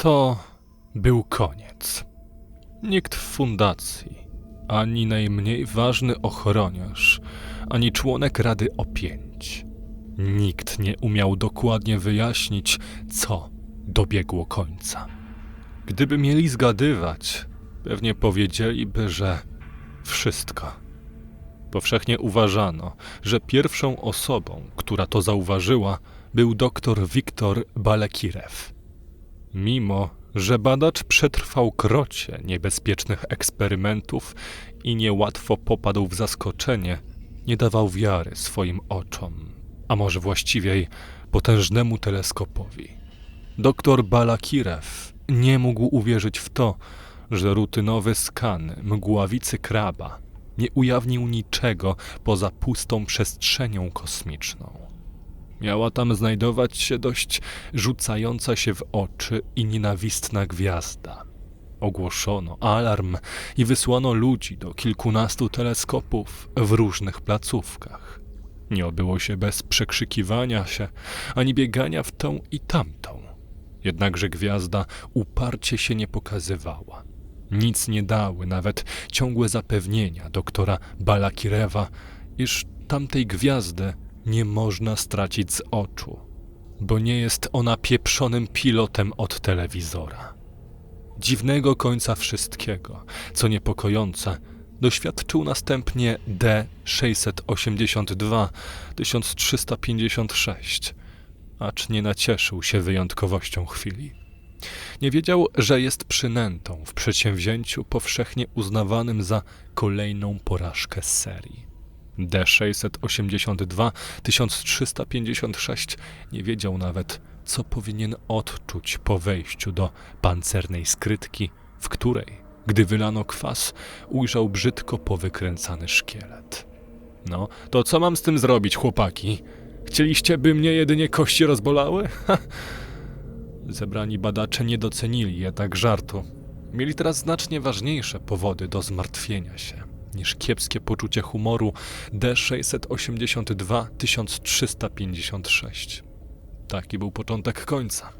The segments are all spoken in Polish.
To był koniec. Nikt w fundacji, ani najmniej ważny ochroniarz, ani członek Rady Opięć, nikt nie umiał dokładnie wyjaśnić, co dobiegło końca. Gdyby mieli zgadywać, pewnie powiedzieliby, że wszystko. Powszechnie uważano, że pierwszą osobą, która to zauważyła, był dr Wiktor Balekirew. Mimo, że badacz przetrwał krocie niebezpiecznych eksperymentów i niełatwo popadł w zaskoczenie, nie dawał wiary swoim oczom, a może właściwiej potężnemu teleskopowi. Doktor Balakirew nie mógł uwierzyć w to, że rutynowy skan mgławicy kraba nie ujawnił niczego poza pustą przestrzenią kosmiczną. Miała tam znajdować się dość rzucająca się w oczy i nienawistna gwiazda. Ogłoszono alarm i wysłano ludzi do kilkunastu teleskopów w różnych placówkach. Nie obyło się bez przekrzykiwania się, ani biegania w tą i tamtą. Jednakże gwiazda uparcie się nie pokazywała. Nic nie dały, nawet ciągłe zapewnienia doktora Balakirewa, iż tamtej gwiazdy nie można stracić z oczu, bo nie jest ona pieprzonym pilotem od telewizora. Dziwnego końca wszystkiego, co niepokojące, doświadczył następnie D682 1356, acz nie nacieszył się wyjątkowością chwili. Nie wiedział, że jest przynętą w przedsięwzięciu powszechnie uznawanym za kolejną porażkę serii. D682 1356 nie wiedział nawet, co powinien odczuć po wejściu do pancernej skrytki, w której, gdy wylano kwas, ujrzał brzydko powykręcany szkielet. No, to co mam z tym zrobić, chłopaki? Chcieliście, by mnie jedynie kości rozbolały? Ha! Zebrani badacze nie docenili jednak żartu. Mieli teraz znacznie ważniejsze powody do zmartwienia się niż kiepskie poczucie humoru D682 1356. Taki był początek końca.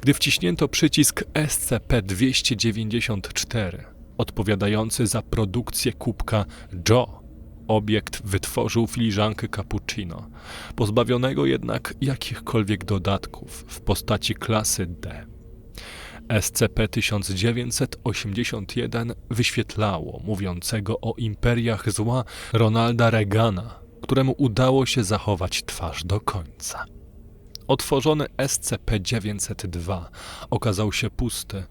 Gdy wciśnięto przycisk SCP-294, odpowiadający za produkcję kubka Joe, obiekt wytworzył filiżankę cappuccino, pozbawionego jednak jakichkolwiek dodatków w postaci klasy D. SCP-1981 wyświetlało mówiącego o imperiach zła Ronalda Reagana, któremu udało się zachować twarz do końca. Otworzony SCP-902 okazał się pusty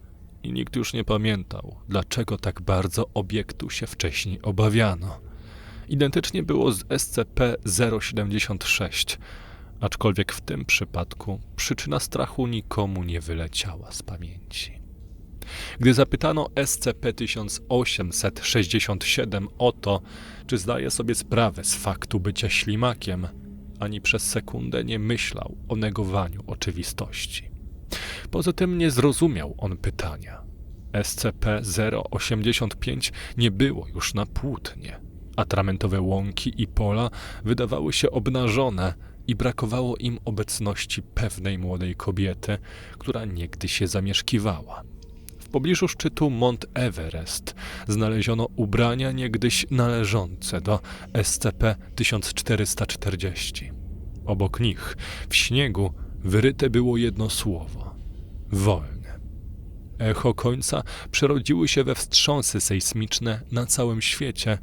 i nikt już nie pamiętał, dlaczego tak bardzo obiektu się wcześniej obawiano. Identycznie było z SCP-076, aczkolwiek w tym przypadku przyczyna strachu nikomu nie wyleciała z pamięci. Gdy zapytano SCP-1867 o to, czy zdaje sobie sprawę z faktu bycia ślimakiem, ani przez sekundę nie myślał o negowaniu oczywistości. Poza tym nie zrozumiał on pytania. SCP-085 nie było już na płótnie. Atramentowe łąki i pola wydawały się obnażone i brakowało im obecności pewnej młodej kobiety, która niegdyś się zamieszkiwała. W pobliżu szczytu Mont Everest znaleziono ubrania niegdyś należące do SCP-1440. Obok nich, w śniegu, wyryte było jedno słowo – wolne. Echo końca przerodziły się we wstrząsy sejsmiczne na całym świecie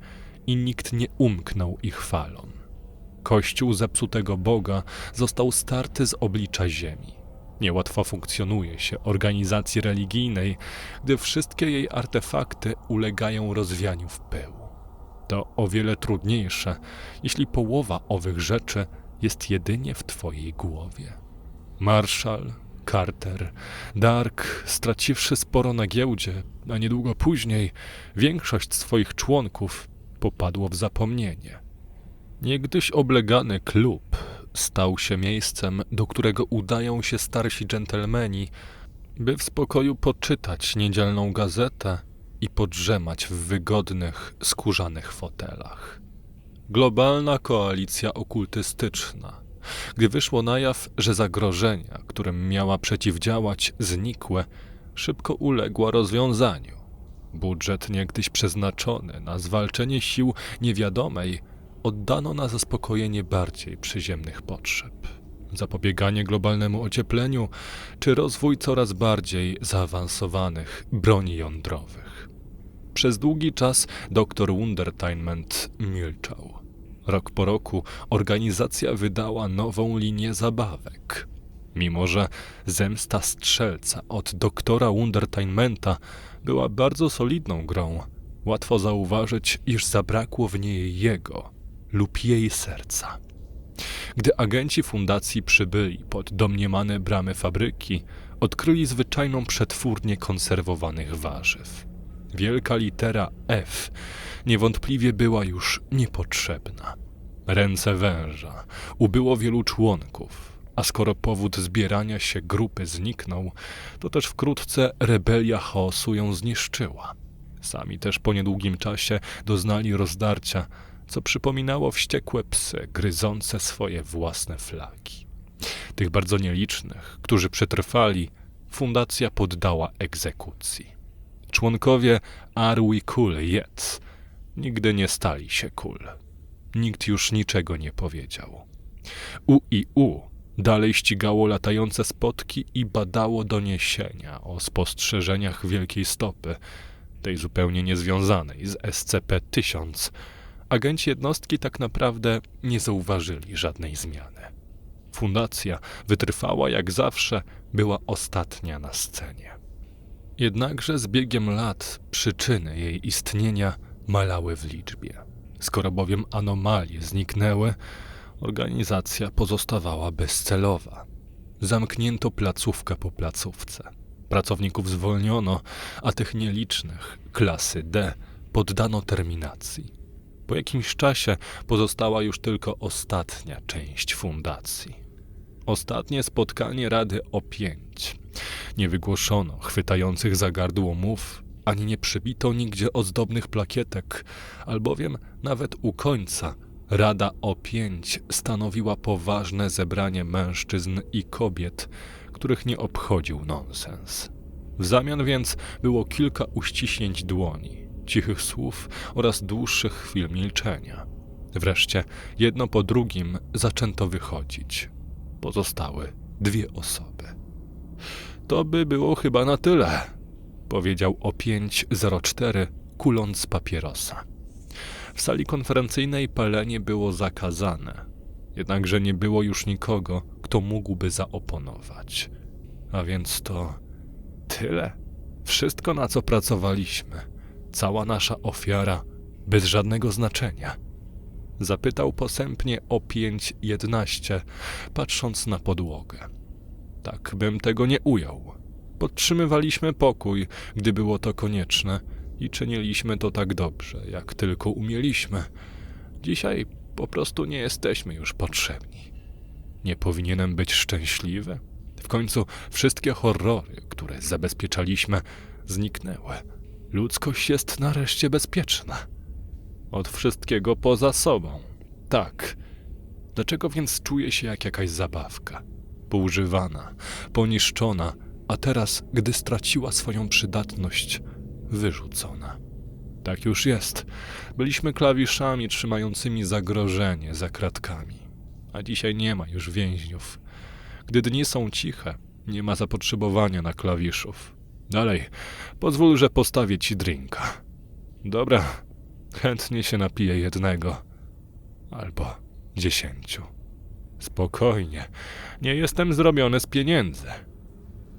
i nikt nie umknął ich falom. Kościół zepsutego Boga został starty z oblicza ziemi. Niełatwo funkcjonuje się organizacji religijnej, gdy wszystkie jej artefakty ulegają rozwianiu w pył. To o wiele trudniejsze, jeśli połowa owych rzeczy jest jedynie w twojej głowie. Marshall, Carter, Dark, straciwszy sporo na giełdzie, a niedługo później większość swoich członków popadło w zapomnienie. Niegdyś oblegany klub stał się miejscem, do którego udają się starsi dżentelmeni, by w spokoju poczytać niedzielną gazetę i podrzemać w wygodnych, skórzanych fotelach. Globalna koalicja okultystyczna Gdy wyszło na jaw, że zagrożenia, którym miała przeciwdziałać, znikłe, szybko uległa rozwiązaniu. Budżet niegdyś przeznaczony na zwalczenie sił niewiadomej oddano na zaspokojenie bardziej przyziemnych potrzeb. Zapobieganie globalnemu ociepleniu czy rozwój coraz bardziej zaawansowanych broni jądrowych. Przez długi czas dr Wundertainment milczał. Rok po roku organizacja wydała nową linię zabawek. Mimo, że zemsta strzelca od doktora Wundertainmenta była bardzo solidną grą, łatwo zauważyć, iż zabrakło w niej jego lub jej serca. Gdy agenci fundacji przybyli pod domniemane bramy fabryki, odkryli zwyczajną przetwórnię konserwowanych warzyw. Wielka litera F niewątpliwie była już niepotrzebna. Ręce węża ubyło wielu członków, a skoro powód zbierania się grupy zniknął, to też wkrótce rebelia chaosu ją zniszczyła. Sami też po niedługim czasie doznali rozdarcia, co przypominało wściekłe psy gryzące swoje własne flaki. Tych bardzo nielicznych, którzy przetrwali, fundacja poddała egzekucji. Członkowie We Cool Yet nigdy nie stali się cool. Nikt już niczego nie powiedział. UIU dalej ścigało latające spotki i badało doniesienia o spostrzeżeniach wielkiej stopy, tej zupełnie niezwiązanej z SCP-1000. Agenci jednostki tak naprawdę nie zauważyli żadnej zmiany. Fundacja wytrwała jak zawsze, była ostatnia na scenie. Jednakże z biegiem lat przyczyny jej istnienia malały w liczbie. Skoro bowiem anomalie zniknęły, organizacja pozostawała bezcelowa. Zamknięto placówkę po placówce. Pracowników zwolniono, a tych nielicznych, klasy D, poddano terminacji. Po jakimś czasie pozostała już tylko ostatnia część fundacji. Ostatnie spotkanie Rady O5. Nie wygłoszono chwytających za gardło mów, ani nie przybito nigdzie ozdobnych plakietek, albowiem nawet u końca Rada O5 stanowiła poważne zebranie mężczyzn i kobiet, których nie obchodził nonsens. W zamian więc było kilka uściśnięć dłoni, cichych słów oraz dłuższych chwil milczenia. Wreszcie jedno po drugim zaczęto wychodzić. Pozostały dwie osoby. To by było chyba na tyle, powiedział o 504, kuląc papierosa. W sali konferencyjnej palenie było zakazane, jednakże nie było już nikogo, kto mógłby zaoponować. A więc to tyle. Wszystko, na co pracowaliśmy, cała nasza ofiara, bez żadnego znaczenia. Zapytał posępnie o 5.11, patrząc na podłogę. Tak bym tego nie ujął. Podtrzymywaliśmy pokój, gdy było to konieczne i czyniliśmy to tak dobrze, jak tylko umieliśmy. Dzisiaj po prostu nie jesteśmy już potrzebni. Nie powinienem być szczęśliwy? W końcu wszystkie horrory, które zabezpieczaliśmy, zniknęły. Ludzkość jest nareszcie bezpieczna. Od wszystkiego poza sobą. Tak. Dlaczego więc czuję się jak jakaś zabawka? Poużywana, poniszczona, a teraz, gdy straciła swoją przydatność, wyrzucona. Tak już jest. Byliśmy klawiszami trzymającymi zagrożenie za kratkami, a dzisiaj nie ma już więźniów. Gdy dni są ciche, nie ma zapotrzebowania na klawiszów. Dalej, pozwól, że postawię ci drinka. Dobra, chętnie się napiję jednego. Albo dziesięciu. Spokojnie, nie jestem zrobiony z pieniędzy.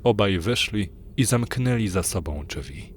Obaj wyszli i zamknęli za sobą drzwi.